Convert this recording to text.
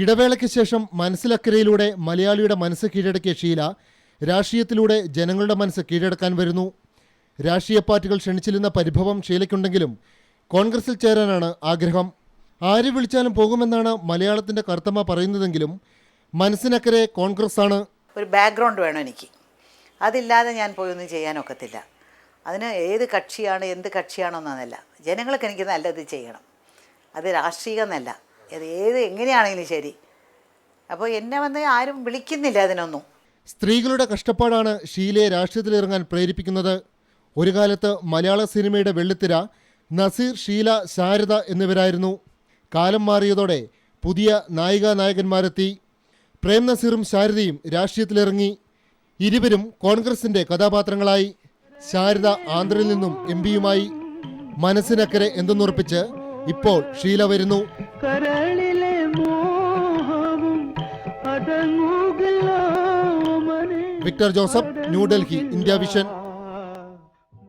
ഇടവേളയ്ക്ക് ശേഷം മനസ്സിലക്കരയിലൂടെ മലയാളിയുടെ മനസ്സ് കീഴടക്കിയ ഷീല രാഷ്ട്രീയത്തിലൂടെ ജനങ്ങളുടെ മനസ്സ് കീഴടക്കാൻ വരുന്നു. രാഷ്ട്രീയ പാർട്ടികൾ ക്ഷണിച്ചിരുന്ന പരിഭവം ഷീലയ്ക്കുണ്ടെങ്കിലും കോൺഗ്രസിൽ ചേരാനാണ് ആഗ്രഹം. ആര് വിളിച്ചാലും പോകുമെന്നാണ് മലയാളത്തിന്റെ കർത്തമ്മ പറയുന്നതെങ്കിലും മനസ്സിനക്കരെ കോൺഗ്രസ് ആണ് ഒരു ബാക്ക്ഗ്രൗണ്ട് വേണം എനിക്ക്. അതില്ലാതെ ഞാൻ പോയി ഒന്നും ചെയ്യാനൊക്കത്തില്ല അതിന് ഏത് കക്ഷിയാണ് എന്ത് കക്ഷിയാണോന്നല്ല ജനങ്ങൾക്ക് എനിക്ക് നല്ലത് ചെയ്യണം. അത് രാഷ്ട്രീയമൊന്നല്ല അത് ഏത് എങ്ങനെയാണെങ്കിലും ശരി. അപ്പോൾ എന്നെ വന്ന് ആരും വിളിക്കുന്നില്ല അതിനൊന്നും. സ്ത്രീകളുടെ കഷ്ടപ്പാടാണ് ഷീലയെ രാഷ്ട്രീയത്തിലിറങ്ങാൻ പ്രേരിപ്പിക്കുന്നത്. ഒരു കാലത്ത് മലയാള സിനിമയുടെ വെള്ളിത്തിര നസീർ ഷീല ശാരദ എന്നിവരായിരുന്നു. കാലം മാറിയതോടെ പുതിയ നായികാ നായകന്മാരെത്തി. പ്രേം നസീറും ശാരദയും രാഷ്ട്രീയത്തിലിറങ്ങി. ഇരുവരും കോൺഗ്രസിന്റെ കഥാപാത്രങ്ങളായി. ശാരദ ആന്ധ്രയിൽ നിന്നും എം പിയുമായി. മനസ്സിനക്കരെ എന്തെന്നുറപ്പിച്ച് ഇപ്പോൾ ഷീല വരുന്നു. കരളിലെ മോഹവും Victor Joseph New Delhi India vision.